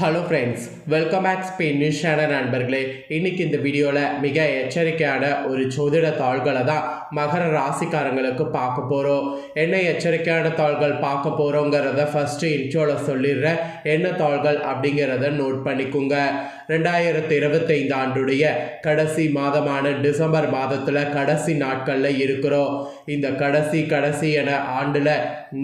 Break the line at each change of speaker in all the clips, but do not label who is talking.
Hello friends welcome back Spain news channel நண்பர்களே. இன்னைக்கு இந்த வீடியோவில் மிக எச்சரிக்கையான ஒரு ஜோதிட தாள்களை தான் மகர ராசிக்காரங்களுக்கு பார்க்க போகிறோம் என்ன எச்சரிக்கையான தாள்கள் பார்க்க போகிறோங்கிறத ஃபஸ்ட்டு இன்ட்ரோவில் சொல்லிடுறேன். என்ன தாள்கள் அப்படிங்கிறத நோட் பண்ணிக்கோங்க. ரெண்டாயிரத்தி இருபத்தைந்து ஆண்டுடைய கடைசி மாதமான டிசம்பர் மாதத்தில் கடைசி நாட்களில் இருக்கிறோம். இந்த கடைசி கடைசி என ஆண்டில்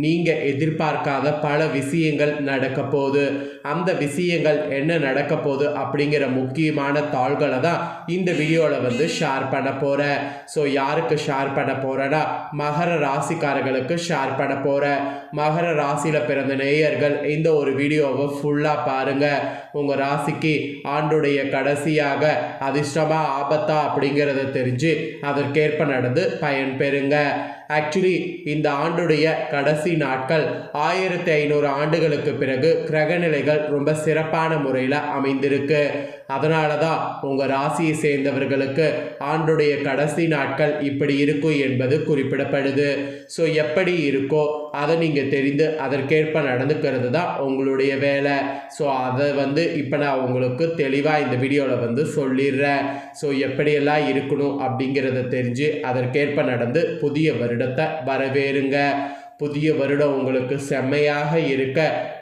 நீங்கள் எதிர்பார்க்காத பல விஷயங்கள் நடக்க போகுது. அந்த விஷயங்கள் என்ன நடக்க போகுது அப்படிங்கிற முக்கியமான தாள்களை தான் இந்த வீடியோவில் வந்து ஷேர் பண்ண போகிறேன் ஸோ யாருக்கு ஷேர் பண்ண போகிறேன்னா மகர ராசிக்காரர்களுக்கு ஷேர் பண்ண போகிறேன் மகர ராசியில் பிறந்த நேயர்கள் இந்த ஒரு வீடியோவை ஃபுல்லாக பாருங்கள் உங்கள் ராசிக்கு ஆண்டுடைய கடைசியாக அதிர்ஷ்டமா ஆபத்தா அப்படிங்கிறத தெரிஞ்சு அதற்கேற்ப நடந்து பயன் பெறுங்க ஆக்சுவலி இந்த ஆண்டுடைய கடைசி நாட்கள் ஆயிரத்தி ஐநூறு ஆண்டுகளுக்கு பிறகு கிரகநிலைகள் ரொம்ப சிறப்பான முறையில் அமைந்திருக்கு. அதனால தான் உங்கள் ராசியை சேர்ந்தவர்களுக்கு ஆண்டுடைய கடைசி நாட்கள் இப்படி இருக்கும் என்பது குறிப்பிடப்படுது. ஸோ எப்படி இருக்கோ அதை நீங்கள் தெரிந்து அதற்கேற்ப நடந்துக்கிறது தான் உங்களுடைய வேலை. ஸோ அதை வந்து இப்போ நான் உங்களுக்கு தெளிவாக இந்த வீடியோவில் வந்து சொல்லிடுறேன். ஸோ எப்படியெல்லாம் இருக்கணும் அப்படிங்கிறத தெரிஞ்சு அதற்கேற்ப நடந்து புதிய வருடத்தை வரவேறுங்க. புதிய வருடம் உங்களுக்கு செம்மையாக இருக்க.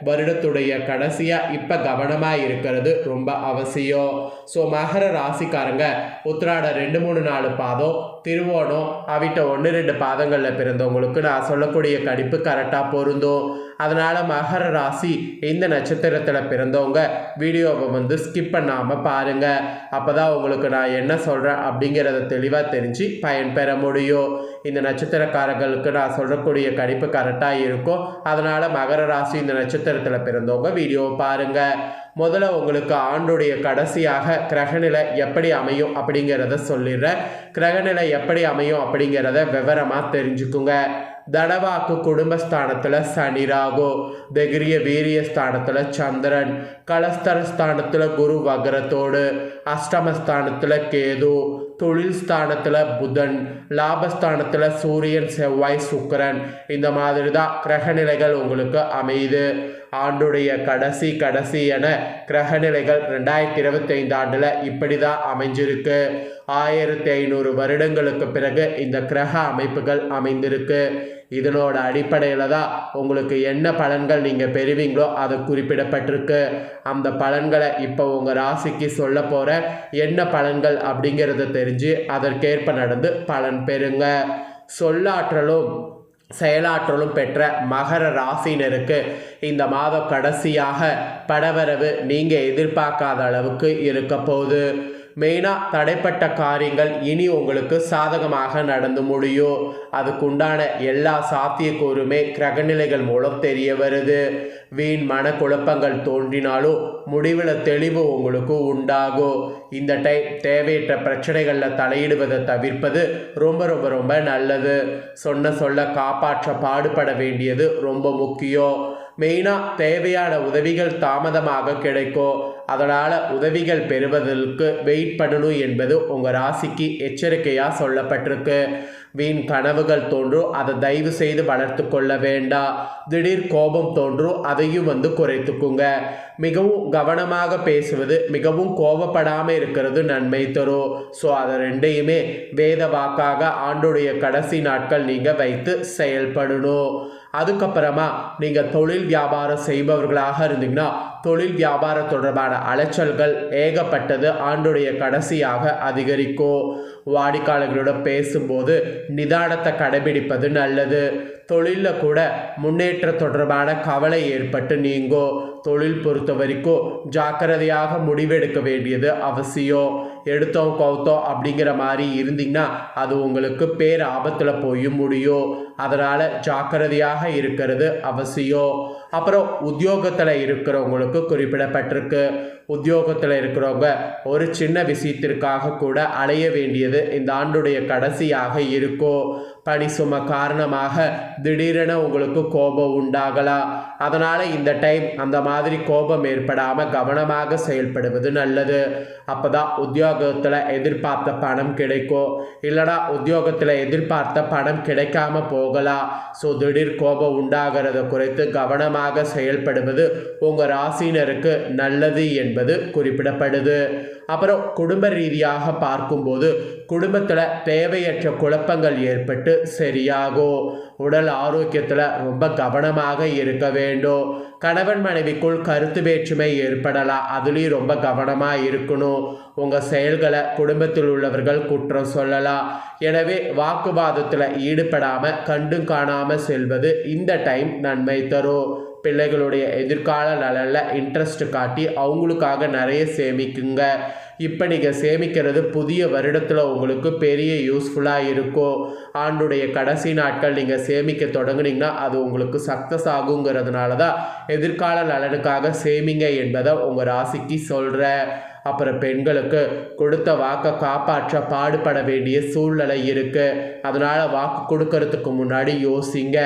வருடத்துடைய கடைசியாக இப்போ கவனமாக இருக்கிறது ரொம்ப அவசியம். ஸோ மகர ராசிக்காரங்க உத்திராட ரெண்டு மூணு நாலு பாதம் திருவோணம் அவிட்ட ஒன்று ரெண்டு பாதங்களில் பிறந்தவங்களுக்கு நான் சொல்லக்கூடிய கணிப்பு கரெக்டாக பொருந்தும். அதனால் மகர ராசி இந்த நட்சத்திரத்தில் பிறந்தவங்க வீடியோவை வந்து ஸ்கிப் பண்ணாமல் பாருங்கள் அப்போ தான் உங்களுக்கு நான் என்ன சொல்கிறேன் அப்படிங்கிறத தெளிவாக தெரிஞ்சு பயன்பெற முடியும். இந்த நட்சத்திரக்காரர்களுக்கு நான் சொல்லக்கூடிய கணிப்பு கரெக்டாக இருக்கும். அதனால் மகர ராசி இந்த நட்சத்திரத்தில் பிறந்தவங்க வீடியோவை பாருங்கள் முதல்ல உங்களுக்கு ஆண்டுடைய கடைசியாக கிரகநிலை எப்படி அமையும் அப்படிங்கிறத சொல்லிடுறேன். கிரகநிலை எப்படி அமையும் அப்படிங்கிறத விவரமாக தெரிஞ்சுக்குங்க. தடவாக்கு குடும்பஸ்தானத்தில் சனி ராகு தைரிய வீரிய ஸ்தானத்தில் சந்திரன் கலஸ்தரஸ்தானத்தில் குரு வக்ரத்தோடு அஷ்டமஸ்தானத்தில் கேது தொழில் ஸ்தானத்தில் புதன் லாபஸ்தானத்தில் சூரியன் செவ்வாய் சுக்கரன். இந்த மாதிரி தான் கிரகநிலைகள் உங்களுக்கு அமையுது. ஆண்டுடைய கடைசி கடைசி என கிரகநிலைகள் ரெண்டாயிரத்தி இருபத்தைந்து ஆண்டில் இப்படி தான் அமைஞ்சிருக்கு. ஆயிரத்தி ஐநூறு வருடங்களுக்கு பிறகு இந்த கிரக அமைப்புகள் அமைந்திருக்கு. இதனோட அடிப்படையில் தான் உங்களுக்கு என்ன பலன்கள் நீங்கள் பெறுவீங்களோ அது குறிப்பிடப்பட்டிருக்கு. அந்த பலன்களை இப்போ உங்கள் ராசிக்கு சொல்ல போகிற என்ன பலன்கள் அப்படிங்கிறத தெரிஞ்சு அதற்கேற்ப நடந்து பலன் பெறுங்க. சொல்லாற்றலும் செயலாற்றலும் பெற்ற மகர ராசினருக்கு இந்த மாதம் கடைசியாக படவரவு நீங்கள் எதிர்பார்க்காத அளவுக்கு இருக்க போகுது. மெயினாக தடைப்பட்ட காரியங்கள் இனி உங்களுக்கு சாதகமாக நடந்து முடியும். அதுக்குண்டான எல்லா சாத்தியக்கூறுமே கிரகநிலைகள் மூலம் தெரிய வருது. வீண் மனக்குழப்பங்கள் தோன்றினாலும் முடிவில் தெளிவு உங்களுக்கு உண்டாகும். இந்த டைம் தேவையற்ற பிரச்சனைகளில் தலையிடுவதை தவிர்ப்பது ரொம்ப ரொம்ப ரொம்ப நல்லது. சொன்ன சொல்ல காப்பாற்ற பாடுபட வேண்டியது ரொம்ப முக்கியம். மெயினாக தேவையான உதவிகள் தாமதமாக கிடைக்கும். அதனால் உதவிகள் பெறுவதற்கு வெயிட் பண்ணணும் என்பது உங்கள் ராசிக்கு எச்சரிக்கையாக சொல்லப்பட்டிருக்கு. வீண் கனவுகள் தோன்றும் அதை தயவு செய்து வளர்த்து கொள்ள வேண்டாம் திடீர் கோபம் தோன்றும் அதையும் வந்து குறைத்துக்குங்க. மிகவும் கவனமாக பேசுவது மிகவும் கோபப்படாமல் இருக்கிறது நன்மை தரும். ஸோ அதை ரெண்டையுமே வேத வாக்காக ஆண்டுடைய கடைசி நாட்கள் நீங்கள் வைத்து செயல்படணும். அதுக்கப்புறமா நீங்கள் தொழில் வியாபாரம் செய்பவர்களாக இருந்தீங்கன்னா தொழில் வியாபாரம் தொடர்பான அலைச்சல்கள் ஏகப்பட்டது. ஆண்டுடைய கடைசியாக அதிகரிக்கும் வாடிக்கையாளர்களோட பேசும்போது நிதானத்தை கடைபிடிப்பது நல்லது. தொழிலில் கூட முன்னேற்ற தொடர்பான கவலை ஏற்பட்டு நீங்கோ. தொழில் பொறுத்த வரைக்கும் ஜாக்கிரதையாக முடிவெடுக்க வேண்டியது அவசியம். எடுத்தோம் கவுத்தோம் அப்படிங்கிற மாதிரி இருந்தீங்கன்னா அது உங்களுக்கு பேர் ஆபத்தில் போய் முடியும். அதனால் ஜாக்கிரதையாக இருக்கிறது அவசியம். அப்புறம் உத்தியோகத்தில் இருக்கிறவங்களுக்கு குறிப்பிடப்பட்டிருக்கு. உத்தியோகத்தில் இருக்கிறவங்க ஒரு சின்ன விஷயத்திற்காக கூட அலைய வேண்டியது இந்த ஆண்டுடைய கடைசியாக இருக்கும். பணி சும காரணமாக திடீரென உங்களுக்கு கோபம் உண்டாகலாம் அதனால் இந்த டைம் அந்த மாதிரி கோபம் ஏற்படாமல் கவனமாக செயல்படுவது நல்லது. அப்போ தான் உத்தியோகத்தில் எதிர்பார்த்த பணம் கிடைக்கும். இல்லைனா உத்தியோகத்தில் எதிர்பார்த்த பணம் கிடைக்காம போகலாம் ஸோ திடீர் கோபம் உண்டாகிறத குறைத்து கவனமாக செயல்படுவது உங்கள் ராசினருக்கு நல்லது என்பது குறிப்பிடப்படுது. அப்புறம் குடும்ப ரீதியாக பார்க்கும்போது குடும்பத்தில் தேவையற்ற குழப்பங்கள் ஏற்பட்டு சரியாகும். உடல் ஆரோக்கியத்தில் ரொம்ப கவனமாக இருக்க வேண்டும். கணவன் மனைவிக்குள் கருத்து வேற்றுமை ஏற்படலாம் அதுலேயும் ரொம்ப கவனமாக இருக்கணும். உங்கள் செயல்களை குடும்பத்தில் உள்ளவர்கள் குற்றம் சொல்லலாம் எனவே வாக்குவாதத்தில் ஈடுபடாமல் கண்டும் காணாமல் செல்வது இந்த டைம் நன்மை தரும். பிள்ளைகளுடைய எதிர்கால நலனில் இன்ட்ரெஸ்ட் காட்டி அவங்களுக்காக நிறைய சேமிக்குங்க. இப்போ நீங்கள் சேமிக்கிறது புதிய வருடத்தில் உங்களுக்கு பெரிய யூஸ்ஃபுல்லாக இருக்கும். ஆண்டுடைய கடைசி நாட்கள் நீங்கள் சேமிக்க தொடங்குனீங்கன்னா அது உங்களுக்கு சக்ஸஸ் ஆகுங்கிறதுனால தான் எதிர்கால நலனுக்காக சேமிங்க என்பதை உங்கள் ராசிக்கு சொல்கிறேன் அப்புறம் பெண்களுக்கு கொடுத்த வாக்கை காப்பாற்ற பாடுபட வேண்டிய சூழ்நிலை இருக்குது அதனால் வாக்கு கொடுக்கறதுக்கு முன்னாடி யோசிங்க.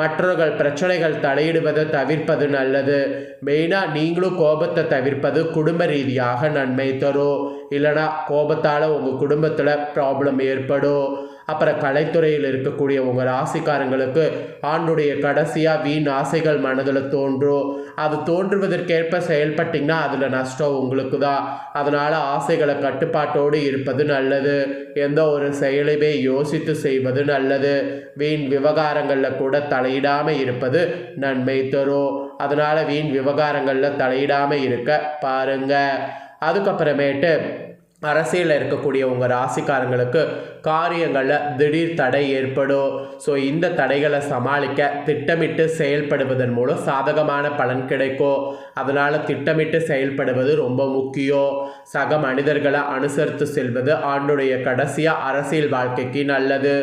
மற்றவர்கள் பிரச்சனைகள் தலையிடுவதை தவிர்ப்பது நல்லது. மெயினாக நீங்களும் கோபத்தை தவிர்ப்பது குடும்ப ரீதியாக நன்மை தரும். இல்லைனா கோபத்தால் உங்கள் குடும்பத்தில் ப்ராப்ளம் ஏற்படும். அப்புறம் கலைத்துறையில் இருக்கக்கூடிய உங்கள் ராசிக்காரங்களுக்கு ஆண்டுடைய கடைசியாக வீண் ஆசைகள் மனதில் தோன்றும் அது தோன்றுவதற்கேற்ப செயல்பட்டிங்கன்னா அதில் நஷ்டம் உங்களுக்கு தான் அதனால் ஆசைகளை கட்டுப்பாட்டோடு இருப்பது நல்லது. எந்த ஒரு செயலையுமே யோசித்து செய்வது நல்லது. வீண் விவகாரங்களில் கூட தலையிடாமல் இருப்பது நன்மை தரும் அதனால் வீண் விவகாரங்களில் தலையிடாமல் இருக்க பாருங்கள் அதுக்கப்புறமேட்டு அரசியலில் இருக்கக்கூடிய உங்கள் ராசிக்காரங்களுக்கு காரியங்களில் திடீர் தடை ஏற்படும். ஸோ இந்த தடைகளை சமாளிக்க திட்டமிட்டு செயல்படுவதன் மூலம் சாதகமான பலன் கிடைக்கும். அதனால் திட்டமிட்டு செயல்படுவது ரொம்ப முக்கியம். சக மனிதர்களை அனுசரித்து செல்வது ஆண்டுடைய கடைசியாக அரசியல் வாழ்க்கைக்கு நல்லது.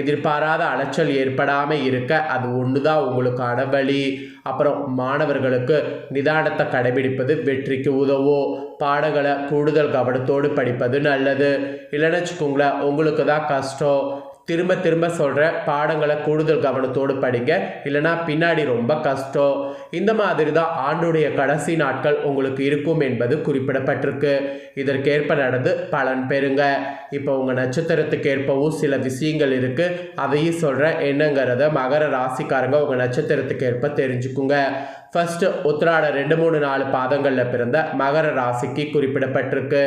எதிர்பாராத அலைச்சல் ஏற்படாமல் இருக்க அது ஒன்று தான் உங்களுக்கான வழி. அப்புறம் மாணவர்களுக்கு நிதானத்தை கடைபிடிப்பது வெற்றிக்கு உதவும் பாடங்களை கூடுதல் கவனத்தோடு படிப்பது நல்லது. இல்லைன்னு வச்சுக்கோங்களேன் உங்களுக்கு தான் கஷ்டம். திரும்ப திரும்ப சொல்கிற பாடங்களை கூடுதல் கவனத்தோடு படிங்க. இல்லைனா பின்னாடி ரொம்ப கஷ்டம். இந்த மாதிரி தான் ஆண்டுடைய கடைசி நாட்கள் உங்களுக்கு இருக்கும் என்பது குறிப்பிடப்பட்டிருக்கு. இதற்கேற்ப நடந்து பலன் பெறுங்க. இப்போ உங்கள் நட்சத்திரத்துக்கு ஏற்பவும் சில விஷயங்கள் இருக்குது அதையும் சொல்கிறேன் என்னங்கிறத மகர ராசிக்காரங்க உங்கள் நட்சத்திரத்துக்கு ஏற்ப தெரிஞ்சுக்குங்க. ஃபஸ்ட்டு உத்திராட ரெண்டு மூணு நாலு பாதங்களில் பிறந்த மகர ராசிக்கு குறிப்பிடப்பட்டிருக்கு.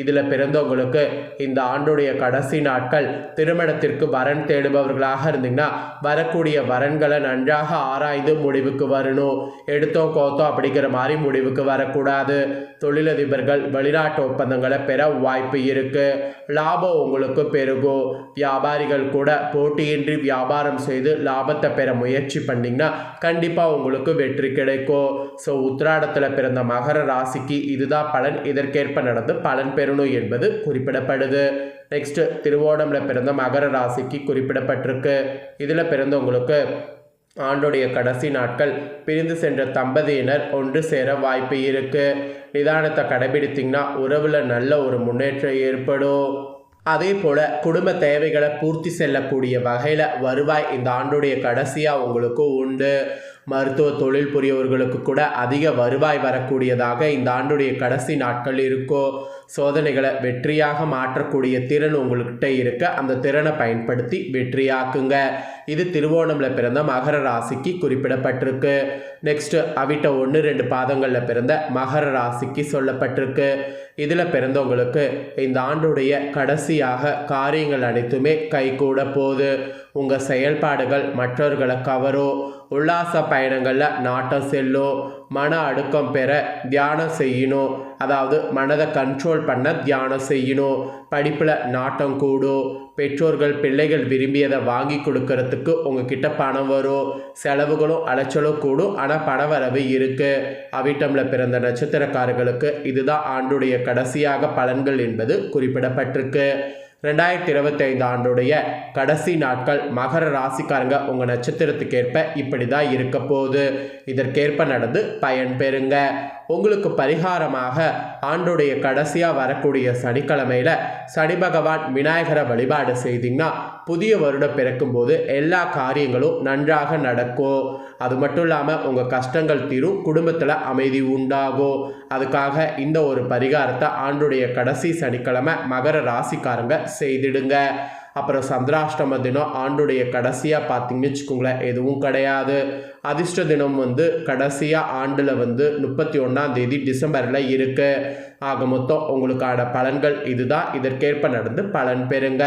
இதில் பிறந்தவங்களுக்கு இந்த ஆண்டுடைய கடைசி நாட்கள் திருமணத்திற்கு வரன் தேடுபவர்களாக இருந்தீங்கன்னா வரக்கூடிய வரன்களை நன்றாக ஆராய்ந்து முடிவுக்கு வரணும். எடுத்தோம் கோத்தோம் அப்படிங்கிற மாதிரி முடிவுக்கு வரக்கூடாது. தொழிலதிபர்கள் வெளிநாட்டு ஒப்பந்தங்களை பெற வாய்ப்பு இருக்குது லாபம் உங்களுக்கு பெருகும். வியாபாரிகள் கூட போட்டியின்றி வியாபாரம் செய்து லாபத்தை பெற முயற்சி பண்ணிங்கன்னா கண்டிப்பாக உங்களுக்கு வெற்றி கிடைக்கும் ஸோ உத்திராடத்தில் பிறந்த மகர ராசிக்கு இதுதான் பலன். இதற்கேற்ப நடந்து பலன் பெறணும் என்பது குறிப்பிடப்படுது. நெக்ஸ்ட் திருவோணமில் பிறந்த மகர ராசிக்கு குறிப்பிடப்பட்டிருக்கு. இதில் பிறந்தவங்களுக்கு ஆண்டுடைய கடைசி நாட்கள் பிரிந்து சென்ற தம்பதியினர் ஒன்று சேர வாய்ப்பு இருக்கு. நிதானத்தை கடைபிடித்தீங்கன்னா உறவில் நல்ல ஒரு முன்னேற்றம் ஏற்படும். அதே போல் குடும்ப தேவைகளை பூர்த்தி செல்லக்கூடிய வகையில் வருவாய் இந்த ஆண்டுடைய கடைசியாக உங்களுக்கு உண்டு. மருத்துவ தொழில் புரியவர்களுக்கு கூட அதிக வருவாய் வரக்கூடியதாக இந்த ஆண்டுடைய கடைசி நாட்கள் இருக்கோ சோதனைகளை வெற்றியாக மாற்றக்கூடிய திறன் உங்கள்கிட்ட இருக்க அந்த திறனை பயன்படுத்தி வெற்றியாக்குங்க. இது திருவோணமில் பிறந்த மகர ராசிக்கு குறிப்பிடப்பட்டிருக்கு. நெக்ஸ்ட்டு அவிட்ட ஒன்று ரெண்டு பாதங்களில் பிறந்த மகர ராசிக்கு சொல்லப்பட்டிருக்கு. இதில் பிறந்தவங்களுக்கு இந்த ஆண்டுடைய கடைசியாக காரியங்கள் அனைத்துமே கைகூட போகுது. உங்கள் செயல்பாடுகள் மற்றவர்களை கவரும். உல்லாச பயணங்களில் நாட்டம் செல்லும் மன அடுக்கம் பெற தியானம் செய்யணும் அதாவது மனதை கண்ட்ரோல் பண்ண தியானம் செய்யணும் படிப்பில் நாட்டம் கூடும் பெற்றோர்கள் பிள்ளைகள் விரும்பியதை வாங்கி கொடுக்கறதுக்கு உங்ககிட்ட பணம் வரும் செலவுகளும் அலைச்சலும் கூடும் ஆனால் பண வரவு இருக்குது அவிட்டமில் பிறந்த நட்சத்திரக்காரர்களுக்கு இதுதான் ஆண்டுடைய கடைசியாக பலன்கள் என்பது குறிப்பிடப்பட்டிருக்கு. ரெண்டாயிரத்தி இருபத்தைந்து ஆண்டுடைய கடைசி நாட்கள் மகர ராசிக்காரங்க உங்கள் நட்சத்திரத்துக்கேற்ப இப்படி தான் இருக்க போகுது. இதற்கேற்ப நடந்து பயன் பெறுங்க. உங்களுக்கு பரிகாரமாக ஆண்டுடைய கடைசியாக வரக்கூடிய சனிக்கிழமையில் சனி பகவான் விநாயகரை வழிபாடு செய்தீங்கன்னா புதிய வருடம் பிறக்கும்போது எல்லா காரியங்களும் நன்றாக நடக்கும். அது மட்டும் இல்லாமல் உங்கள் கஷ்டங்கள் தீரும் குடும்பத்தில் அமைதி உண்டாகும். அதுக்காக இந்த ஒரு பரிகாரத்தை ஆண்டுடைய கடைசி சனிக்கிழமை மகர ராசிக்காரங்க செய்திடுங்க. அப்புறம் சந்திராஷ்டம தினம் ஆண்டுடைய கடைசியாக பார்த்தீங்கன்னு வச்சுக்கோங்களேன் எதுவும் கிடையாது. அதிர்ஷ்ட தினம் வந்து கடைசியாக ஆண்டில் வந்து முப்பத்தி ஒன்றாம் தேதி டிசம்பரில் இருக்குது ஆக மொத்தம் உங்களுக்கான பலன்கள் இதுதான். இதற்கேற்ப நடந்து பலன் பெறுங்க.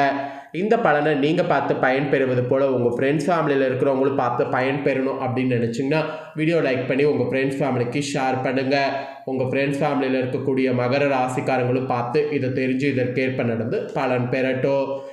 இந்த பலனை நீங்கள் பார்த்து பயன்பெறுவது போல் உங்கள் ஃப்ரெண்ட்ஸ் ஃபேமிலியில் இருக்கிறவங்களும் பார்த்து பயன்பெறணும் அப்படின்னு நினச்சிங்கன்னா வீடியோ லைக் பண்ணி உங்கள் ஃப்ரெண்ட்ஸ் ஃபேமிலிக்கு ஷேர் பண்ணுங்கள் உங்கள் ஃப்ரெண்ட்ஸ் ஃபேமிலியில் இருக்கக்கூடிய மகர ராசிக்காரங்களும் பார்த்து இதை தெரிஞ்சு இதற்கேற்ப நடந்து பலன் பெறட்டும்.